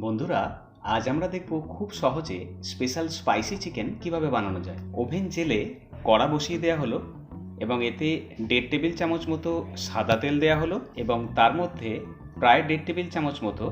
বন্ধুরা, আজ আমরা দেখব খুব সহজে স্পেশাল স্পাইসি চিকেন কীভাবে বানানো যায়। ওভেন জেলে কড়া বসিয়ে দেওয়া হলো এবং এতে দেড় টেবিল চামচ মতো সাদা তেল দেওয়া হলো এবং তার মধ্যে প্রায় দেড় টেবিল চামচ মতো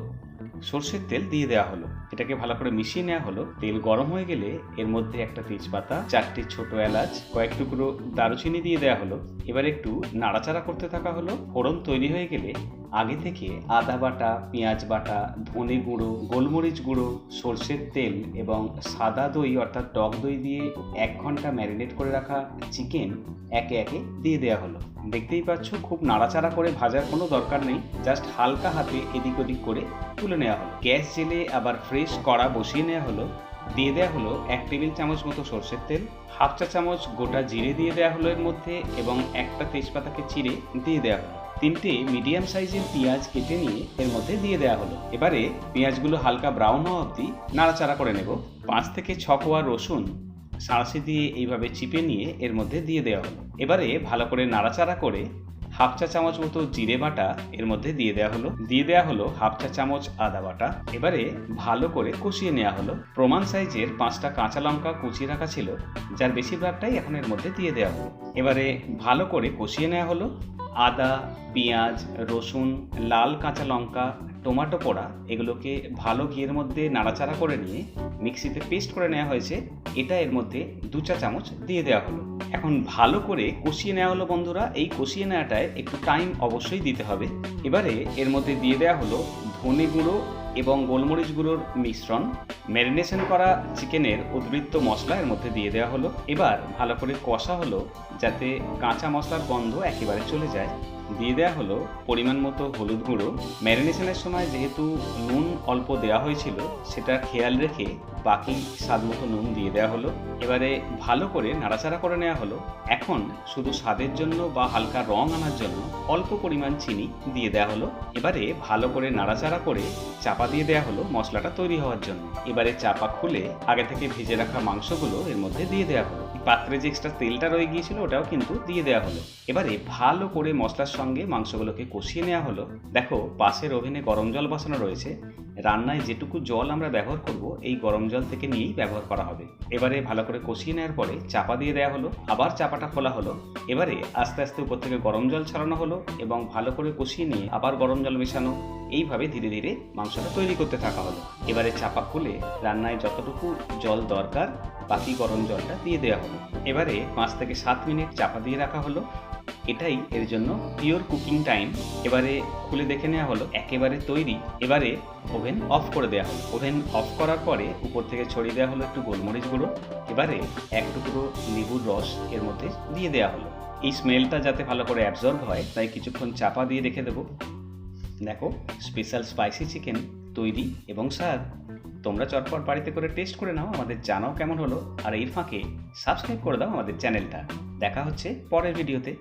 সর্ষের তেল দিয়ে দেওয়া হলো। এটাকে ভালো করে মিশিয়ে নেওয়া হলো। তেল গরম হয়ে গেলে এর মধ্যে একটা তেজপাতা, চারটি ছোট এলাচ, কয়েক টুকরো দারুচিনি দিয়ে দেওয়া হলো। এবার একটু নাড়াচাড়া করতে থাকা হলো। ফোড়ন তৈরি হয়ে গেলে আগে থেকে আদা বাটা, পেঁয়াজ বাটা, ধনে গুঁড়ো, গোলমরিচ গুঁড়ো, সর্ষের তেল এবং সাদা দই অর্থাৎ টক দই দিয়ে এক ঘণ্টা ম্যারিনেট করে রাখা চিকেন একে একে দিয়ে দেওয়া হলো। দেখতেই পাচ্ছ, খুব নাড়াচাড়া করে ভাজার কোনো দরকার নেই। জাস্ট হালকা হাতে এদিক ওদিক করে তুলে নেওয়া হলো। গ্যাস জেলে আবার ফ্রেশ কড়া বসিয়ে নেওয়া হলো। দিয়ে দেওয়া হলো এক টেবিল চামচ মতো সর্ষের তেল। হাফ চা চামচ গোটা জিরে দিয়ে দেওয়া হলো এর মধ্যে এবং একটা তেজপাতাকে চিড়ে দিয়ে দেওয়া হলো। তিনটে মিডিয়াম সাইজের পেঁয়াজ কেটে নিয়ে এর মধ্যে দিয়ে দেওয়া হলো। এবারে পেঁয়াজগুলো হালকা ব্রাউন হওয়া অবধি নাড়াচাড়া করে নেব। পাঁচ থেকে ছ কোয়া রসুন সাঁড়শি দিয়ে এইভাবে চিপে নিয়ে এর মধ্যে দিয়ে দেওয়া হলো। এবারে ভালো করে নাড়াচাড়া করে হাফ চা চামচ মতো জিরে বাটা এর মধ্যে দিয়ে দেওয়া হলো। দিয়ে দেওয়া হলো হাফ চা চামচ আদা বাটা। এবারে ভালো করে কষিয়ে নেওয়া হলো। প্রমাণ সাইজের পাঁচটা কাঁচা লঙ্কা কুচিয়ে রাখা ছিল, যার বেশিরভাগটাই এখন এর মধ্যে দিয়ে দেওয়া হলো। এবারে ভালো করে কষিয়ে নেওয়া হলো। আদা, পেঁয়াজ, রসুন, লাল কাঁচা লঙ্কা টমেটো পোড়া, এগুলোকে ভালো ঘিয়ের মধ্যে নাড়াচাড়া করে নিয়ে মিক্সিতে পেস্ট করে নেওয়া হয়েছে। এটা এর মধ্যে দু চা চামচ দিয়ে দেওয়া হলো। এখন ভালো করে কষিয়ে নেওয়া হলো বন্ধুরা। এই কষিয়ে নেওয়াটায় একটু টাইম অবশ্যই দিতে হবে। এবারে এর মধ্যে দিয়ে দেওয়া হলো ধনে গুঁড়ো এবং গোলমরিচ গুঁড়োর মিশ্রণ। ম্যারিনেশন করা চিকেনের উদ্বৃত্ত মশলা এর মধ্যে দিয়ে দেওয়া হলো। এবার ভালো করে কষা হলো যাতে কাঁচা মশলার গন্ধ একেবারে চলে যায়। দিয়ে দেওয়া হলো পরিমাণ মতো হলুদ গুঁড়ো। ম্যারিনেশনের সময় যেহেতু নুন অল্প দেওয়া হয়েছিল, সেটা খেয়াল রেখে বাকি স্বাদ মতো নুন দিয়ে দেওয়া হলো। এবারে ভালো করে নাড়াচাড়া করে নেওয়া হলো। এখন শুধু স্বাদের জন্য বা হালকা রং আনার জন্য অল্প পরিমাণ চিনি দিয়ে দেওয়া হলো। এবারে ভালো করে নাড়াচাড়া করে চাপা দিয়ে দেওয়া হলো মশলাটা তৈরি হওয়ার জন্য। এবারে চাপা খুলে আগে থেকে ভেজে রাখা মাংসগুলো এর মধ্যে দিয়ে দেওয়া হলো। পাত্রে যে এক্সট্রা তেলটা রয়ে গিয়েছিল, ওটাও কিন্তু দিয়ে দেওয়া হলো। এবারে ভালো করে মশলার সঙ্গে মাংসগুলোকে কষিয়ে নেওয়া হলো। দেখো, পাশের ওভেনে গরম জল বসানো রয়েছে। রান্নায় যেটুকু জল আমরা ব্যবহার করব, এই গরম জল থেকে নিয়েই ব্যবহার করা হবে। এবারে ভালো করে কষিয়ে নেওয়ার পরে চাপা দিয়ে দেওয়া হলো, আবার চাপাটা খোলা হলো। এবারে আস্তে আস্তে উপর থেকে গরম জল ছড়ানো হলো এবং ভালো করে কষিয়ে নিয়ে আবার গরম জল মেশানো। এইভাবে ধীরে ধীরে মাংসটা তৈরি করতে থাকা হলো। এবারে চাপা খুলে রান্নায় যতটুকু জল দরকার, বাকি গরম জলটা দিয়ে দেওয়া হলো। এবারে পাঁচ থেকে সাত মিনিট চাপা দিয়ে রাখা হলো। এটাই এর জন্য পিওর কুকিং টাইম এবারে খুলে দেখে নেওয়া হলো, একেবারে তৈরি। এবারে ওভেন অফ করে দেওয়া হলো। ওভেন অফ করার পরে উপর থেকে ছড়িয়ে দেওয়া হলো একটু গোলমরিচ গুঁড়ো। এবারে এক টুকরো লেবুর রস এর মধ্যে দিয়ে দেওয়া হলো। এই স্মেলটা যাতে ভালো করে অ্যাবজর্ব হয়, তাই কিছুক্ষণ চাপা দিয়ে রেখে দেবো। দেখো স্পেশাল স্পাইসি চিকেন তৈরি এবং স্বাদ। তোমরা চটপট বাড়িতে করে টেস্ট করে নাও, আমাদের জানাও কেমন হলো। আর এর ফাঁকে সাবস্ক্রাইব করে দাও আমাদের চ্যানেলটা দেখা হচ্ছে পরের ভিডিওতে